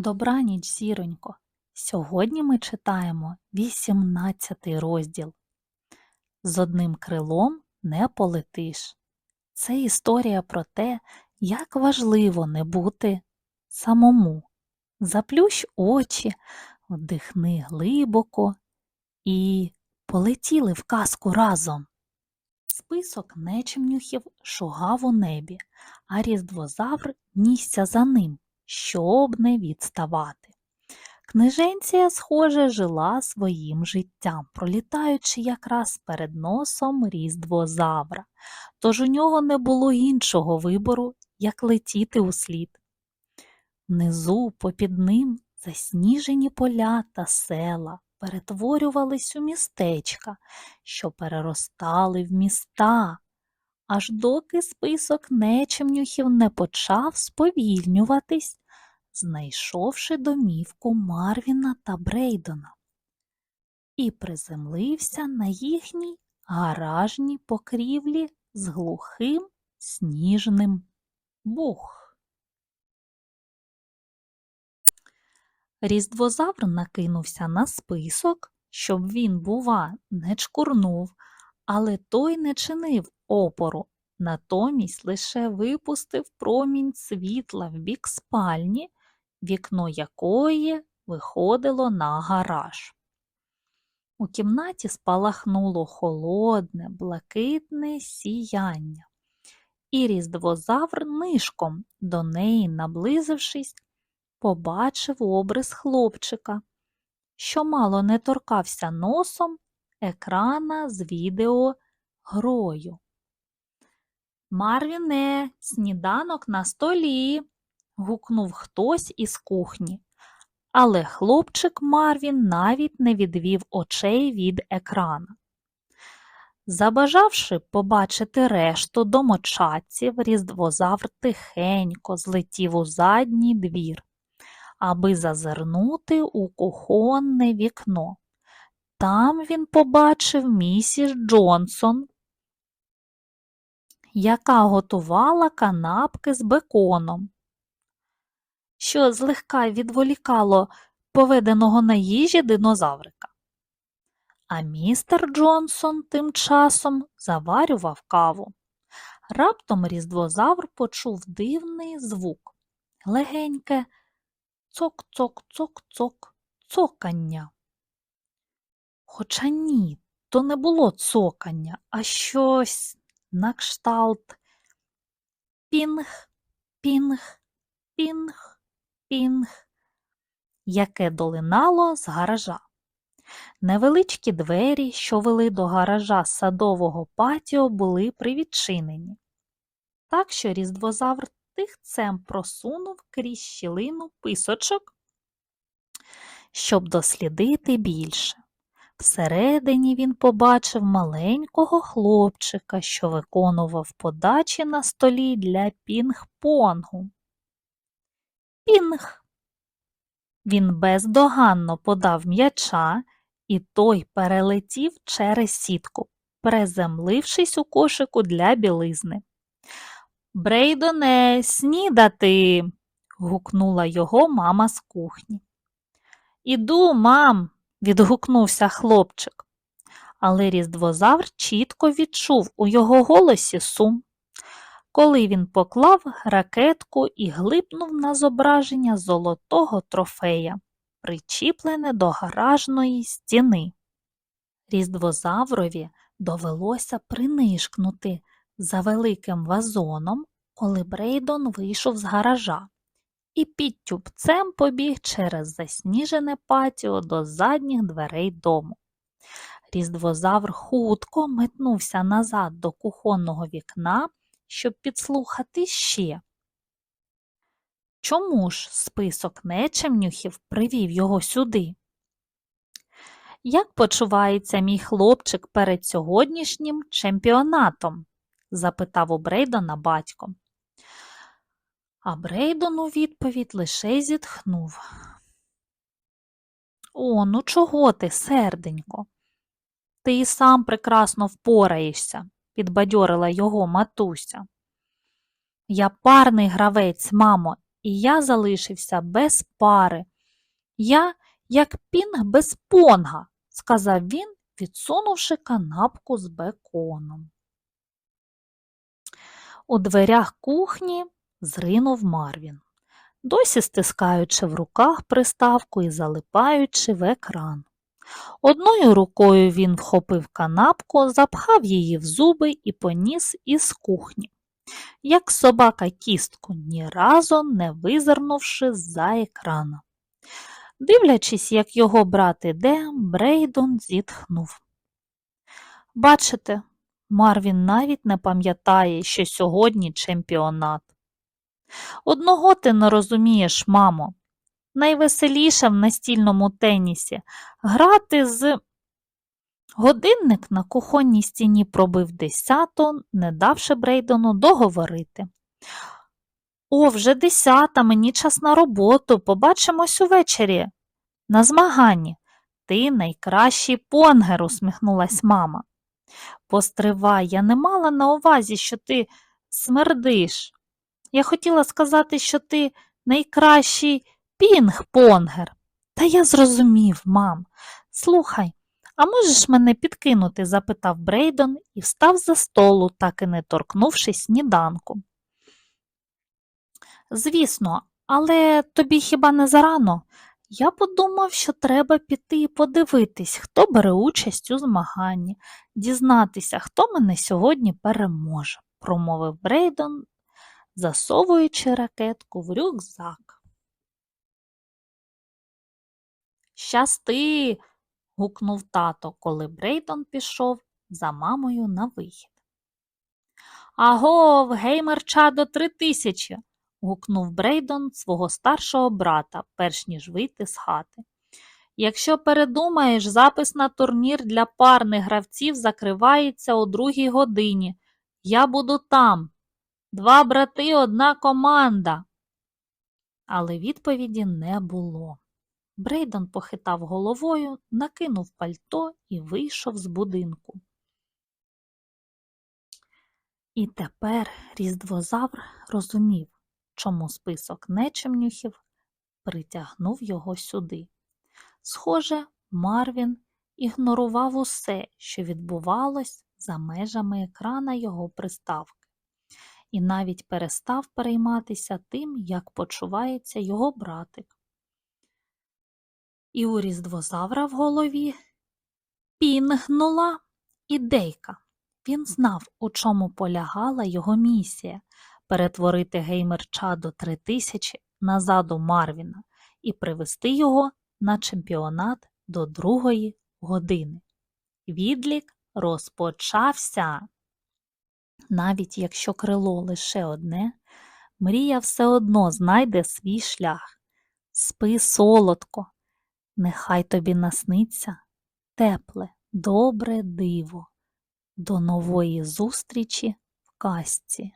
Добраніч, зіронько. Сьогодні ми читаємо 18 розділ. З одним крилом не полетиш. Це історія про те, як важливо не бути самому. Заплющ очі, вдихни глибоко і полетіли в казку разом. Список нечемнюхів шугав у небі, а різдвозавр нісся за ним, щоб не відставати. Книженція, схоже, жила своїм життям, пролітаючи якраз перед носом різдвозавра, тож у нього не було іншого вибору, як летіти услід. Внизу, попід ним, засніжені поля та села перетворювались у містечка, що переростали в міста, аж доки список нечемнюхів не почав сповільнюватись, знайшовши домівку Марвіна та Брейдона, і приземлився на їхній гаражній покрівлі з глухим сніжним бух. Різдвозавр накинувся на список, щоб він, бува, не чкурнув, але той не чинив опору, натомість лише випустив промінь світла в бік спальні, вікно якої виходило на гараж. У кімнаті спалахнуло холодне, блакитне сіяння, і різдвозавр нишком, до неї наблизившись, побачив обрис хлопчика, що мало не торкався носом екрана з відео грою. Марвіне, сніданок на столі. гукнув хтось із кухні. Але хлопчик Марвін навіть не відвів очей від екрана. Забажавши побачити решту домочадців, різдвозавр тихенько злетів у задній двір, аби зазирнути у кухонне вікно. Там він побачив місіс Джонсон, яка готувала канапки з беконом, що злегка відволікало поведеного на їжі динозаврика. А містер Джонсон тим часом заварював каву. Раптом різдвозавр почув дивний звук, легеньке цок-цок-цок-цок цокання. Хоча ні, то не було цокання, а щось на кшталт пінг, пінг, пінг, пінг, яке долинало з гаража. Невеличкі двері, що вели до гаража садового патіо, були привідчинені, так що різдвозавр тихцем просунув крізь щілину писочок, щоб дослідити більше. Всередині він побачив маленького хлопчика, що виконував подачі на столі для пінг-понгу. Пінг. Він бездоганно подав м'яча, і той перелетів через сітку, приземлившись у кошику для білизни. Брейдоне, снідати. гукнула його мама з кухні. Іду, мам, відгукнувся хлопчик. Але різдвозавр чітко відчув у його голосі сум. Коли він поклав ракетку і глипнув на зображення золотого трофея, причіплене до гаражної стіни. Різдвозаврові довелося принишкнути за великим вазоном, коли Брейдон вийшов з гаража і під тюбцем побіг через засніжене патіо до задніх дверей дому. Різдвозавр хутко метнувся назад до кухонного вікна, щоб підслухати ще. Чому ж список нечемнюхів привів його сюди? Як почувається мій хлопчик перед сьогоднішнім чемпіонатом? запитав у Брейдона батько. А Брейдон у відповідь лише зітхнув. О, ну чого ти, серденько? Ти і сам прекрасно впораєшся, підбадьорила його матуся. Я парний гравець, мамо, і я залишився без пари. Я як пінг без понга, сказав він, відсунувши канапку з беконом. У дверях кухні зринув Марвін, досі стискаючи в руках приставку і залипаючи в екран. Одною рукою він вхопив канапку, запхав її в зуби і поніс із кухні, як собака кістку, ні разу не визирнувши з-за екрана. Дивлячись, як його брат іде, Брейдон зітхнув. Бачите, Марвін навіть не пам'ятає, що сьогодні чемпіонат. Одного ти не розумієш, мамо. Найвеселіше в настільному тенісі грати з. Годинник на кухонній стіні пробив десяту, не давши Брейдону договорити. О, вже десята, мені час на роботу. Побачимось увечері. На змаганні. Ти найкращий понгер, усміхнулась мама. Постривай, я не мала на увазі, що ти смердиш. Я хотіла сказати, що ти найкращий пінг-понгер. Та я зрозумів, мам. Слухай, а можеш мене підкинути? запитав Брейдон і встав за столу, так і не торкнувшись сніданку. Звісно, але тобі хіба не зарано? Я подумав, що треба піти і подивитись, хто бере участь у змаганні, дізнатися, хто мене сьогодні переможе, промовив Брейдон, засовуючи ракетку в рюкзак. Щасти. гукнув тато, коли Брейдон пішов за мамою на вихід. Агов, геймер чадо три тисячі. гукнув Брейдон свого старшого брата, перш ніж вийти з хати. Якщо передумаєш, запис на турнір для парних гравців закривається о другій годині. Я буду там. Два брати, одна команда. Але відповіді не було. Брейдон похитав головою, накинув пальто і вийшов з будинку. І тепер різдвозавр розумів, чому список нечемнюхів притягнув його сюди. Схоже, Марвін ігнорував усе, що відбувалось за межами екрана його приставки, і навіть перестав перейматися тим, як почувається його братик. І у різдвозавра в голові пінгнула ідейка. Він знав, у чому полягала його місія перетворити геймерчадо 3000 назад у Марвіна і привести його на чемпіонат до другої години. Відлік розпочався. Навіть якщо крило лише одне, мрія все одно знайде свій шлях. Спи солодко, нехай тобі насниться тепле, добре диво. До нової зустрічі в казці.